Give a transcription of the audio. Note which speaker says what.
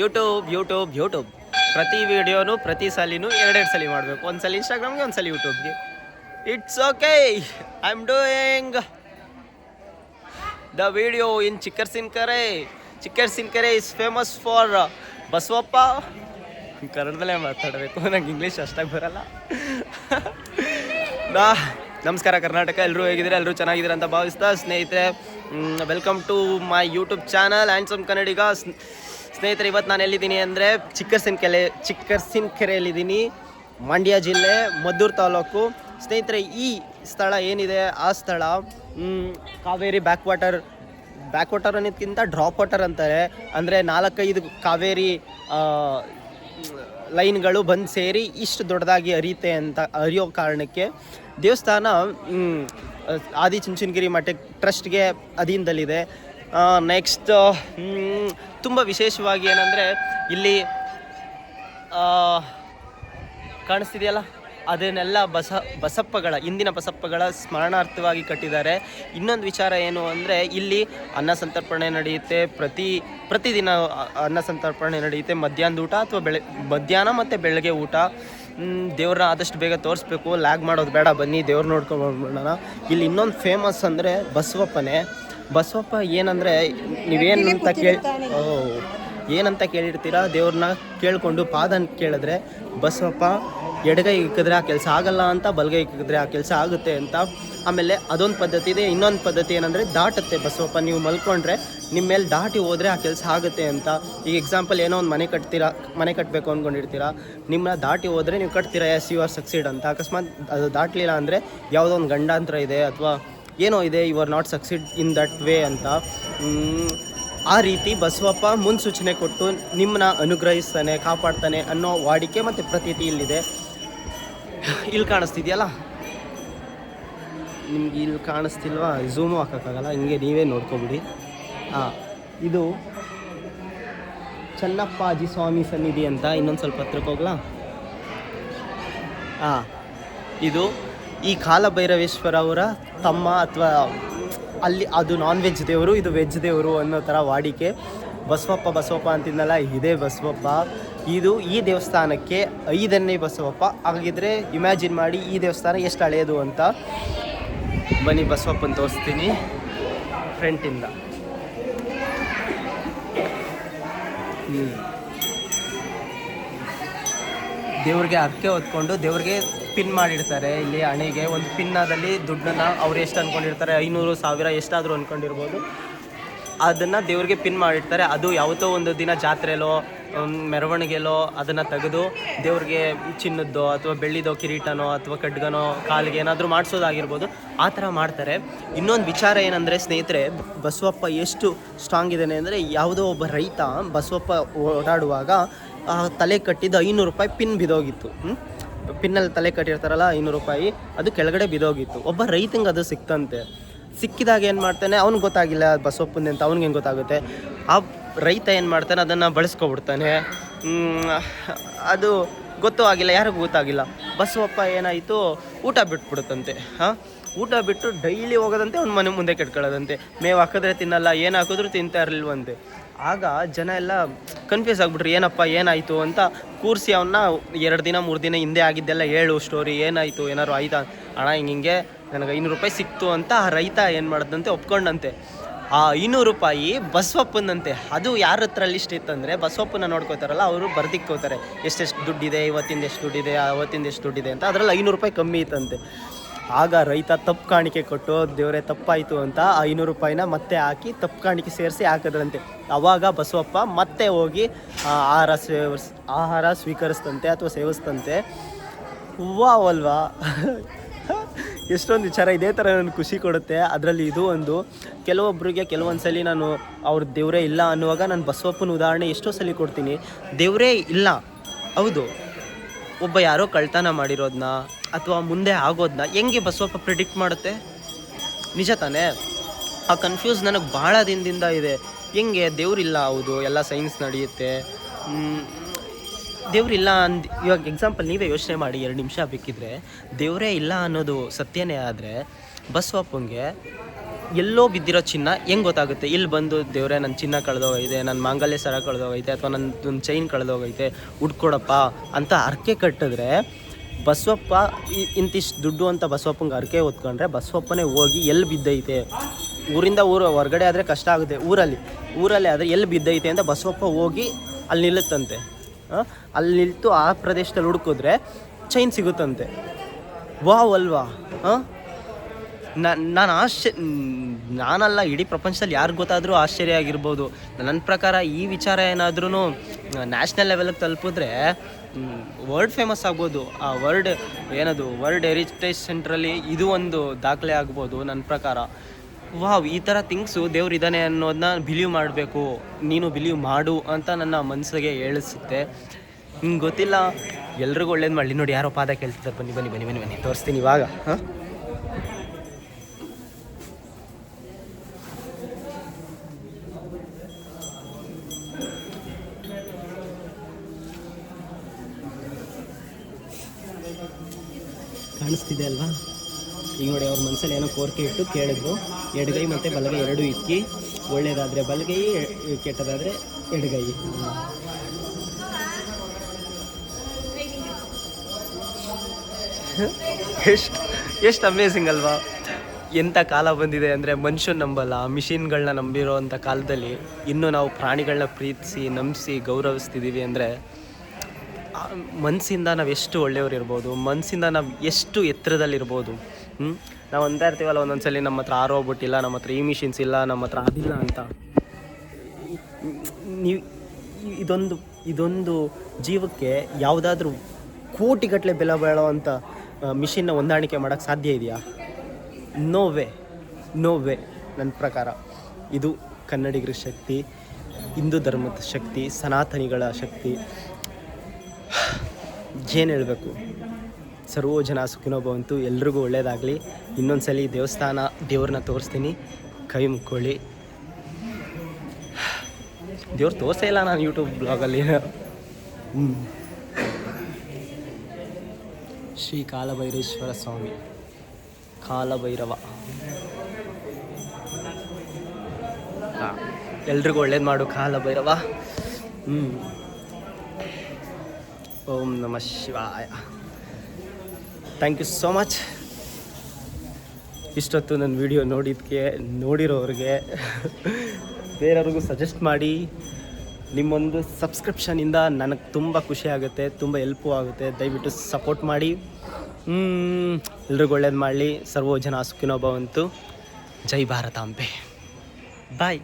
Speaker 1: YouTube YouTube YouTube. ಪ್ರತಿ ವಿಡಿಯೋನು, ಪ್ರತಿ ಸಲಿನೂ ಎರಡೆರಡು ಸಲ ಮಾಡಬೇಕು. ಒಂದು ಸಲ ಇನ್ಸ್ಟಾಗ್ರಾಮ್ಗೆ ಒಂದು ಸಲ ಯೂಟ್ಯೂಬ್ಗೆ it's okay I am doing the video in Chikkarasinakere Chikkarasinakere is famous for Basavappa. ಕನ್ನಡದಲ್ಲೇ ಮಾತಾಡಬೇಕು. ನಂಗೆ ಇಂಗ್ಲೀಷ್ ಅಷ್ಟಾಗಿ ಬರಲ್ಲ. ನಾ ನಮಸ್ಕಾರ ಕರ್ನಾಟಕ. ಎಲ್ಲರೂ ಹೇಗಿದ್ದೀರಾ? ಎಲ್ಲರೂ ಚೆನ್ನಾಗಿದ್ದೀರಾ ಅಂತ ಭಾವಿಸ್ತಾ ಸ್ನೇಹಿತರೆ. Welcome to my YouTube channel handsome Kannadiga ಸ್ನ್- ಸ್ನೇಹಿತರೆ, ಇವತ್ತು ನಾನು ಎಲ್ಲಿದ್ದೀನಿ ಅಂದರೆ ಚಿಕ್ಕರ್ಸಿನ್ಕೆರೆ ಚಿಕ್ಕರ್ಸಿನ್ಕೆರೆಯಲ್ಲಿದ್ದೀನಿ ಮಂಡ್ಯ ಜಿಲ್ಲೆ, ಮದ್ದೂರು ತಾಲೂಕು. ಸ್ನೇಹಿತರೆ, ಈ ಸ್ಥಳ ಏನಿದೆ? ಆ ಸ್ಥಳ Kaveri back water back water ಅನ್ನೋದಕ್ಕಿಂತ ಡ್ರಾಪ್ ವಾಟರ್ ಅಂತಾರೆ. ಅಂದರೆ ನಾಲ್ಕೈದು ಕಾವೇರಿ ಲೈನ್ಗಳು ಬಂದು ಸೇರಿ ಇಷ್ಟು ದೊಡ್ಡದಾಗಿ ಹರಿಯುತ್ತೆ ಅಂತ, ಹರಿಯೋ ಕಾರಣಕ್ಕೆ ದೇವಸ್ಥಾನ ಆದಿ ಚುಂಚನಗಿರಿ ಮಠ ಟ್ರಸ್ಟ್ಗೆ ಅಧೀನದಲ್ಲಿದೆ. ನೆಕ್ಸ್ಟ್ ತುಂಬ ವಿಶೇಷವಾಗಿ ಏನಂದರೆ ಇಲ್ಲಿ ಕಾಣಿಸ್ತಿದೆಯಲ್ಲ? ಅದನ್ನೆಲ್ಲ ಬಸ, ಬಸಪ್ಪಗಳ ಇಂದಿನ ಬಸಪ್ಪಗಳ ಸ್ಮರಣಾರ್ಥವಾಗಿ ಕಟ್ಟಿದ್ದಾರೆ. ಇನ್ನೊಂದು ವಿಚಾರ ಏನು ಅಂದರೆ ಇಲ್ಲಿ ಅನ್ನ ಸಂತರ್ಪಣೆ ನಡೆಯುತ್ತೆ. ಪ್ರತಿ, ಪ್ರತಿದಿನ ಅನ್ನ ಸಂತರ್ಪಣೆ ನಡೆಯುತ್ತೆ. ಮಧ್ಯಾಹ್ನದ ಊಟ ಅಥವಾ ಬೆಳೆ, ಮಧ್ಯಾಹ್ನ ಮತ್ತು ಬೆಳಗ್ಗೆ ಊಟ. ದೇವ್ರನ್ನ ಆದಷ್ಟು ಬೇಗ ತೋರಿಸ್ಬೇಕು. ಲ್ಯಾಗ್ ಮಾಡೋದು ಬೇಡ. ಬನ್ನಿ, ದೇವ್ರು ನೋಡ್ಕೊಂಡು ಇಲ್ಲಿ ಇನ್ನೊಂದು ಫೇಮಸ್ ಅಂದರೆ ಬಸವಪ್ಪನೇ. ಬಸವಪ್ಪ ಏನಂದರೆ ನೀವೇನು ಅಂತ ಕೇಳಿ ಏನಂತ ಕೇಳಿರ್ತೀರಾ? ದೇವ್ರನ್ನ ಕೇಳಿಕೊಂಡು ಪಾದ ಕೇಳಿದ್ರೆ ಬಸವಪ್ಪ ಎಡಗೈ ಇಕ್ಕಿದ್ರೆ ಆ ಕೆಲಸ ಆಗಲ್ಲ ಅಂತ ಬಲಗೈ ಇಕ್ಕಿದ್ರೆ ಆ ಕೆಲಸ ಆಗುತ್ತೆ ಅಂತ. ಆಮೇಲೆ ಅದೊಂದು ಪದ್ಧತಿ ಇದೆ ಇನ್ನೊಂದು ಪದ್ಧತಿ ಏನಂದರೆ ದಾಟುತ್ತೆ. ಬಸವಪ್ಪ ನೀವು ಮಲ್ಕೊಂಡ್ರೆ ನಿಮ್ಮ ಮೇಲೆ ದಾಟಿ ಹೋದರೆ ಆ ಕೆಲಸ ಆಗುತ್ತೆ ಅಂತ. ಈಗ ಎಕ್ಸಾಂಪಲ್ ಏನೋ ಒಂದು ಮನೆ ಕಟ್ತೀರಾ ಮನೆ ಕಟ್ಟಬೇಕು ಅಂದ್ಕೊಂಡಿರ್ತೀರಾ ನಿಮ್ಮನ್ನ ದಾಟಿ ಹೋದರೆ ನೀವು ಕಟ್ತೀರಾ ಎಸ್ ಯು ಆರ್ ಸಕ್ಸೀಡ್ ಅಂತ. ಅಕಸ್ಮಾತ್ ಅದು ದಾಟಲಿಲ್ಲ ಅಂದರೆ ಯಾವುದೋ ಒಂದು ಗಂಡಾಂತರ ಇದೆ ಅಥವಾ ಏನೋ ಇದೆ you are not succeed in that way ಅಂತ. ಆ ರೀತಿ ಬಸವಪ್ಪ ಮುನ್ಸೂಚನೆ ಕೊಟ್ಟು ನಿಮ್ಮನ್ನ ಅನುಗ್ರಹಿಸ್ತಾನೆ, ಕಾಪಾಡ್ತಾನೆ ಅನ್ನೋ ವಾಡಿಕೆ ಮತ್ತು ಪ್ರತೀತಿ ಇಲ್ಲಿದೆ. ಇಲ್ಲಿ ಕಾಣಿಸ್ತಿದೆಯಲ್ಲ? ನಿಮ್ಗೆ ಇಲ್ಲಿ ಕಾಣಿಸ್ತಿಲ್ವಾ? ಝೂಮು ಹಾಕೋಕ್ಕಾಗಲ್ಲ, ಹಿಂಗೆ ನೀವೇ ನೋಡ್ಕೊಬಿಡಿ. ಹಾಂ ಇದು ಚನ್ನಪ್ಪಾಜಿ ಸ್ವಾಮಿ ಸನ್ನಿಧಿ ಅಂತ ಇನ್ನೊಂದು ಸ್ವಲ್ಪ ಹತ್ರಕ್ಕೆ ಹೋಗ್ಲಾ? ಹಾಂ ಇದು ಈ ಕಾಲಭೈರವೇಶ್ವರ ಅವರ ತಮ್ಮ ಅಥವಾ ಅಲ್ಲಿ ಅದು ನಾನ್ ವೆಜ್ ದೇವರು, ಇದು ವೆಜ್ ದೇವರು ಅನ್ನೋ ಥರ ವಾಡಿಕೆ. ಬಸವಪ್ಪ ಬಸವಪ್ಪ ಅಂತಿದ್ನಲ್ಲ, ಇದೇ ಬಸವಪ್ಪ. ಇದು ಈ ದೇವಸ್ಥಾನಕ್ಕೆ ಐದನೇ ಬಸವಪ್ಪ. ಹಾಗಿದ್ರೆ ಇಮ್ಯಾಜಿನ್ ಮಾಡಿ ಈ ದೇವಸ್ಥಾನ ಎಷ್ಟು ಹಳೆಯದು ಅಂತ ಬನ್ನಿ ಬಸವಪ್ಪನ ತೋರಿಸ್ತೀನಿ. ಫ್ರೆಂಟಿಂದ ಹ್ಞೂ ದೇವ್ರಿಗೆ ಅರ್ಕೆ ಹೊತ್ಕೊಂಡು ದೇವ್ರಿಗೆ ಪಿನ್ ಮಾಡಿರ್ತಾರೆ ಇಲ್ಲಿ ಹಣೆಗೆ ಒಂದು ಪಿನ್ನದಲ್ಲಿ ದುಡ್ಡನ್ನ ಅವ್ರು ಎಷ್ಟು ಅಂದ್ಕೊಂಡಿರ್ತಾರೆ ಐನೂರು, ಸಾವಿರ ಎಷ್ಟಾದರೂ ಅಂದ್ಕೊಂಡಿರ್ಬೋದು ಅದನ್ನು ದೇವ್ರಿಗೆ ಪಿನ್ ಮಾಡಿರ್ತಾರೆ ಅದು ಯಾವತ್ತೋ ಒಂದು ದಿನ ಜಾತ್ರೆಲೋ ಮೆರವಣಿಗೆಲೋ ಅದನ್ನು ತೆಗೆದು ದೇವ್ರಿಗೆ ಚಿನ್ನದ್ದೋ ಅಥವಾ ಬೆಳ್ಳಿದೋ ಕಿರೀಟನೋ ಅಥವಾ ಖಡ್ಗನೋ ಕಾಲಿಗೆ ಏನಾದರೂ ಮಾಡಿಸೋದಾಗಿರ್ಬೋದು, ಆ ಥರ ಮಾಡ್ತಾರೆ. ಇನ್ನೊಂದು ವಿಚಾರ ಏನಂದರೆ ಸ್ನೇಹಿತರೆ, ಬಸವಪ್ಪ ಎಷ್ಟು ಸ್ಟ್ರಾಂಗ್ ಇದ್ದಾನೆ ಅಂದರೆ ಯಾವುದೋ ಒಬ್ಬ ರೈತ ಬಸವಪ್ಪ ಓಡಾಡುವಾಗ ಆ ತಲೆ ಕಟ್ಟಿದ್ದು ಐನೂರು ರೂಪಾಯಿ ಪಿನ್ ಬಿದೋಗಿತ್ತು, ಹ್ಮ್? ಪಿನ್ನಲ್ಲಿ ತಲೆ ಕಟ್ಟಿರ್ತಾರಲ್ಲ, ಐನೂರು ರೂಪಾಯಿ, ಅದು ಕೆಳಗಡೆ ಬಿದೋಗಿತ್ತು. ಒಬ್ಬ ರೈತಂಗೆ ಅದು ಸಿಕ್ತಂತೆ. ಸಿಕ್ಕಿದಾಗ ಏನು ಮಾಡ್ತಾನೆ ಅವ್ನಿಗೆ ಗೊತ್ತಾಗಿಲ್ಲ ಬಸವಪ್ಪಂದೆ ಅಂತ ಅವ್ನಿಗೆ ಹೆಂಗೆ ಗೊತ್ತಾಗುತ್ತೆ? ಆ ರೈತ ಏನು ಮಾಡ್ತಾನೆ, ಅದನ್ನು ಬಳಸ್ಕೊಬಿಡ್ತಾನೆ. ಅದು ಗೊತ್ತೂ ಆಗಿಲ್ಲ, ಯಾರಿಗೂ ಗೊತ್ತಾಗಿಲ್ಲ. ಬಸವಪ್ಪ ಏನಾಯಿತು, ಊಟ ಬಿಟ್ಬಿಡುತ್ತಂತೆ, ಹಾಂ? ಊಟ ಬಿಟ್ಟು ಡೈಲಿ ಹೋಗೋದಂತೆ, ಅವ್ನ ಮನೆ ಮುಂದೆ ಕೆಟ್ಕೊಳ್ಳೋದಂತೆ ಮೇವು ಹಾಕಿದ್ರೆ ತಿನ್ನಲ್ಲ, ಏನು ಹಾಕಿದ್ರು ತಿಂತಾ ಇರಲಿಲ್ವಂತೆ. ಆಗ ಜನ ಎಲ್ಲ ಕನ್ಫ್ಯೂಸ್ ಆಗಿಬಿಟ್ರು, ಏನಪ್ಪ, ಏನಾಯಿತು? ಅಂತ ಕೂರಿಸಿ ಅವನ್ನ ಎರಡು ದಿನ, ಮೂರು ದಿನ ಹಿಂದೆ ಆಗಿದ್ದೆಲ್ಲ ಹೇಳು ಸ್ಟೋರಿ ಏನಾಯಿತು ಏನಾರು ಆಯ್ತಾ? ಅಣ್ಣ, ಹಿಂಗೆ ನನಗೆ ಐನೂರು ರೂಪಾಯಿ ಸಿಕ್ತು ಅಂತ ಆ ರೈತ ಏನು ಮಾಡ್ದಂತೆ ಒಪ್ಕೊಂಡಂತೆ. ಆ ಐನೂರು ರೂಪಾಯಿ ಬಸವಪ್ಪನಂತೆ, ಅದು ಯಾರ ಹತ್ರ ಲಿಸ್ಟ್ ಇತ್ತಂದರೆ ಬಸವಪ್ಪನ ನೋಡ್ಕೋತಾರಲ್ಲ, ಅವರು ಬರ್ದಿಕ್ಕೋತಾರೆ, ಎಷ್ಟೆಷ್ಟು ದುಡ್ಡಿದೆ, ಇವತ್ತಿಂದ ಎಷ್ಟು ದುಡ್ಡಿದೆ, ಅವತ್ತಿಂದ ಎಷ್ಟು ದುಡ್ಡಿದೆ? ಅಂತ. ಅದರಲ್ಲಿ ಐನೂರು ರೂಪಾಯಿ ಕಮ್ಮಿ ಇತ್ತಂತೆ. ಆಗ ರೈತ ತಪ್ಪು ಕಾಣಿಕೆ ಕೊಟ್ಟು ದೇವರೇ ತಪ್ಪಾಯಿತು ಅಂತ ಐನೂರು ರೂಪಾಯಿನ ಮತ್ತೆ ಹಾಕಿ ತಪ್ಪು ಕಾಣಿಕೆ ಸೇರಿಸಿ ಹಾಕಿದ್ರಂತೆ. ಅವಾಗ ಬಸವಪ್ಪ ಮತ್ತೆ ಹೋಗಿ ಆಹಾರ ಸೇವಿಸ್, ಆಹಾರ ಸ್ವೀಕರಿಸ್ತಂತೆ ಅಥವಾ ಸೇವಿಸ್ತಂತೆ ವಾವ್ ಅಲ್ವಾ? ಎಷ್ಟೊಂದು ವಿಚಾರ, ಇದೇ ಥರ ನನಗೆ ಖುಷಿ ಕೊಡುತ್ತೆ. ಅದರಲ್ಲಿ ಇದು ಒಂದು ಕೆಲವೊಬ್ಬರಿಗೆ ಕೆಲವೊಂದು ಸಲ ನಾನು ಅವ್ರ ದೇವರೇ ಇಲ್ಲ ಅನ್ನುವಾಗ ನಾನು ಬಸವಪ್ಪನ ಉದಾಹರಣೆ ಎಷ್ಟೋ ಸಲ ಕೊಡ್ತೀನಿ. ದೇವರೇ ಇಲ್ಲ. ಹೌದು. ಒಬ್ಬ ಯಾರೋ ಕಳ್ತನ ಮಾಡಿರೋದನ್ನ ಅಥವಾ ಮುಂದೆ ಆಗೋದನ್ನ ಹೆಂಗೆ ಬಸವಪ್ಪ ಪ್ರಿಡಿಕ್ಟ್ ಮಾಡುತ್ತೆ? ನಿಜ ತಾನೇ? ಆ ಕನ್ಫ್ಯೂಸ್ ನನಗೆ ಭಾಳ ದಿನದಿಂದ ಇದೆ. ಹೆಂಗೆ ದೇವ್ರಿಲ್ಲ ಹೌದು, ಎಲ್ಲ ಸೈನ್ಸ್ ನಡೆಯುತ್ತೆ. ದೇವರಿಲ್ಲ ಅಂದ್, ಇವಾಗ ಎಕ್ಸಾಂಪಲ್ ನೀವೇ ಯೋಚನೆ ಮಾಡಿ, ಎರಡು ನಿಮಿಷ ಬೇಕಿದ್ರೆ. ದೇವರೇ ಇಲ್ಲ ಅನ್ನೋದು ಸತ್ಯನೇ ಆದರೆ ಬಸವಪ್ಪಂಗೆ ಎಲ್ಲೋ ಬಿದ್ದಿರೋ ಚಿನ್ನ ಹೆಂಗೆ ಗೊತ್ತಾಗುತ್ತೆ? ಇಲ್ಲಿ ಬಂದು ದೇವರೇ ನನ್ನ ಚಿನ್ನ ಕಳೆದೋಗೈತೆ ನನ್ನ ಮಾಂಗಲ್ಯ ಸರ ಕಳೆದೋಗೈತೆ, ಅಥವಾ ನನ್ನ ಚೈನ್ ಕಳೆದೋಗೈತೆ ಹುಡ್ಕೊಡಪ್ಪ ಅಂತ ಅರ್ಕೆ ಕಟ್ಟಿದ್ರೆ ಬಸವಪ್ಪ ಇಂತಿಷ್ಟು ದುಡ್ಡು ಅಂತ ಬಸವಪ್ಪಂಗೆ ಅರ್ಕೆ ಹೊತ್ಕೊಂಡ್ರೆ ಬಸವಪ್ಪನೇ ಹೋಗಿ ಎಲ್ಲಿ ಬಿದ್ದೈತೆ? ಊರಿಂದ ಊರು, ಹೊರಗಡೆ ಆದರೆ ಕಷ್ಟ ಆಗುತ್ತೆ. ಊರಲ್ಲಿ ಊರಲ್ಲಿ ಆದರೆ ಎಲ್ಲಿ ಬಿದ್ದೈತೆ ಅಂತ ಬಸವಪ್ಪ ಹೋಗಿ ಅಲ್ಲಿ ನಿಲ್ಲುತ್ತಂತೆ. ಅಲ್ಲಿ ನಿಲ್ತು ಆ ಪ್ರದೇಶದಲ್ಲಿ ಹುಡುಕಿದ್ರೆ ಚೈನ್ ಸಿಗುತ್ತಂತೆ. ವಾವ್ ಅಲ್ವಾ? ಹಾಂ? ನಾನು ಆಶ್ಚರ್ಯ ನಾನಲ್ಲ ಇಡೀ ಪ್ರಪಂಚದಲ್ಲಿ ಯಾರು ಗೊತ್ತಾದರೂ ಆಶ್ಚರ್ಯ ಆಗಿರ್ಬೋದು. ನನ್ನ ಪ್ರಕಾರ ಈ ವಿಚಾರ ಏನಾದ್ರೂ ನ್ಯಾಷನಲ್ ಲೆವೆಲ್ಗೆ ತಲುಪಿದ್ರೆ ವರ್ಲ್ಡ್ ಫೇಮಸ್ ಆಗ್ಬೋದು. ಆ ವರ್ಲ್ಡ್ ಏನದು ವರ್ಲ್ಡ್ ಹೆರಿಟೇಜ್ ಸೆಂಟ್ರಲ್ಲಿ ಇದು ಒಂದು ದಾಖಲೆ ಆಗ್ಬೋದು ನನ್ನ ಪ್ರಕಾರ. ವಾವ್, ಈ ಥರ ಥಿಂಗ್ಸು ದೇವ್ರು ಇದ್ದಾನೆ ಅನ್ನೋದನ್ನ ಬಿಲೀವ್ ಮಾಡಬೇಕು. ನೀನು ಬಿಲೀವ್ ಮಾಡು ಅಂತ ನನ್ನ ಮನಸ್ಸಿಗೆ ಹೇಳಿಸುತ್ತೆ ಹಿಂಗೆ ಗೊತ್ತಿಲ್ಲ. ಎಲ್ರಿಗೂ ಒಳ್ಳೇದು ಮಾಡಲಿ. ನೋಡಿ, ಯಾರೋ ಪಾದ ಕೇಳ್ತಿದ್ದಾರೆ ಬನ್ನಿ ಬನ್ನಿ ಬನ್ನಿ ಬನ್ನಿ ಬನ್ನಿ. ತೋರಿಸ್ತೀನಿ ಇವಾಗ. ಹಾಂ? ಕಾಣಿಸ್ತಿದೆ ಅಲ್ವಾ? ಈಗ ನೋಡಿ ಅವ್ರ ಮನಸ್ಸಲ್ಲಿ ಏನೋ ಕೋರಿಕೆ ಇಟ್ಟು ಕೇಳಿದ್ರು. ಎಡಗೈ ಮತ್ತು ಬಲಗೈ ಎರಡೂ ಇಕ್ಕಿ. ಒಳ್ಳೆಯದಾದರೆ ಬಲಗೈ, ಕೆಟ್ಟದಾದರೆ ಎಡಗೈ. ಎಷ್ಟು ಎಷ್ಟು ಅಮೇಝಿಂಗ್ ಅಲ್ವಾ? ಎಂಥ ಕಾಲ ಬಂದಿದೆ ಅಂದರೆ ಮನುಷ್ಯನ ನಂಬಲ್ಲ ಮಿಷಿನ್ಗಳನ್ನ ನಂಬಿರೋ ಅಂಥ ಕಾಲದಲ್ಲಿ ಇನ್ನೂ ನಾವು ಪ್ರಾಣಿಗಳನ್ನ ಪ್ರೀತಿಸಿ, ನಂಬಿಸಿ ಗೌರವಿಸ್ತಿದ್ದೀವಿ ಅಂದರೆ ಮನಸ್ಸಿಂದ ನಾವು ಎಷ್ಟು ಒಳ್ಳೆಯವ್ರು ಇರ್ಬೋದು ಮನಸ್ಸಿಂದ ನಾವು ಎಷ್ಟು ಎತ್ತರದಲ್ಲಿರ್ಬೋದು ಹ್ಞೂ ನಾವು ಅಂತ ಇರ್ತೀವಲ್ಲ ಒಂದೊಂದು ಸಲ ನಮ್ಮ ಹತ್ರ ಆರ್ ಇಲ್ಲ, ನಮ್ಮ ಹತ್ರ ಈ ಮಿಷಿನ್ಸ್ ಇಲ್ಲ, ನಮ್ಮ ಹತ್ರ ಅದಿಲ್ಲ ಅಂತ. ನೀವು ಇದೊಂದು ಇದೊಂದು ಜೀವಕ್ಕೆ ಯಾವುದಾದ್ರೂ ಕೋಟಿಗಟ್ಟಲೆ ಬೆಲೆ ಬಾಳುವಂಥ ಮಿಷಿನ್ನ ಹೊಂದಾಣಿಕೆ ಮಾಡೋಕ್ಕೆ ಸಾಧ್ಯ ಇದೆಯಾ? ನೋ ವೇ ನೋ ವೇ ನನ್ನ ಪ್ರಕಾರ ಇದು ಕನ್ನಡಿಗರ ಶಕ್ತಿ, ಹಿಂದೂ ಧರ್ಮದ ಶಕ್ತಿ, ಸನಾತನಿಗಳ ಶಕ್ತಿ. ಏನು ಹೇಳಬೇಕು? ಸರ್ವೋ ಜನ ಸುಖಿನೋ ಬಂತು ಎಲ್ರಿಗೂ ಒಳ್ಳೇದಾಗಲಿ. ಇನ್ನೊಂದು ಸಲ ದೇವಸ್ಥಾನ ದೇವ್ರನ್ನ ತೋರಿಸ್ತೀನಿ. ಕೈ ಮುಕ್ಕೊಳ್ಳಿ. ದೇವ್ರು ತೋರಿಸೇ ಇಲ್ಲ ನಾನು ಯೂಟ್ಯೂಬ್ ಬ್ಲಾಗಲ್ಲಿ. ಶ್ರೀ ಕಾಲಭೈರೇಶ್ವರ ಸ್ವಾಮಿ. ಕಾಲಭೈರವ. ಎಲ್ರಿಗೂ ಒಳ್ಳೇದು ಮಾಡು ಕಾಲಭೈರವ. ಹ್ಞೂ ಓಂ ನಮ ಶಿವಾಯ. ಥ್ಯಾಂಕ್ ಯು ಸೋ ಮಚ್ ಇಷ್ಟೊತ್ತು ನನ್ನ ವಿಡಿಯೋ ನೋಡಿದ್ಕೆ, ನೋಡಿರೋರಿಗೆ ಬೇರೆಯವ್ರಿಗೂ ಸಜೆಸ್ಟ್ ಮಾಡಿ. ನಿಮ್ಮೊಂದು ಸಬ್ಸ್ಕ್ರಿಪ್ಷನಿಂದ ನನಗೆ ತುಂಬ ಖುಷಿ ಆಗುತ್ತೆ, ತುಂಬ ಹೆಲ್ಪು ಆಗುತ್ತೆ. ದಯವಿಟ್ಟು ಸಪೋರ್ಟ್ ಮಾಡಿ. ಎಲ್ರಿಗೂ ಒಳ್ಳೇದು ಮಾಡಲಿ. ಸರ್ವೋ ಜನ ಸುಖಿನೋ ಭವಂತು ಜೈ ಭಾರತಾಂಬೆ. ಬಾಯ್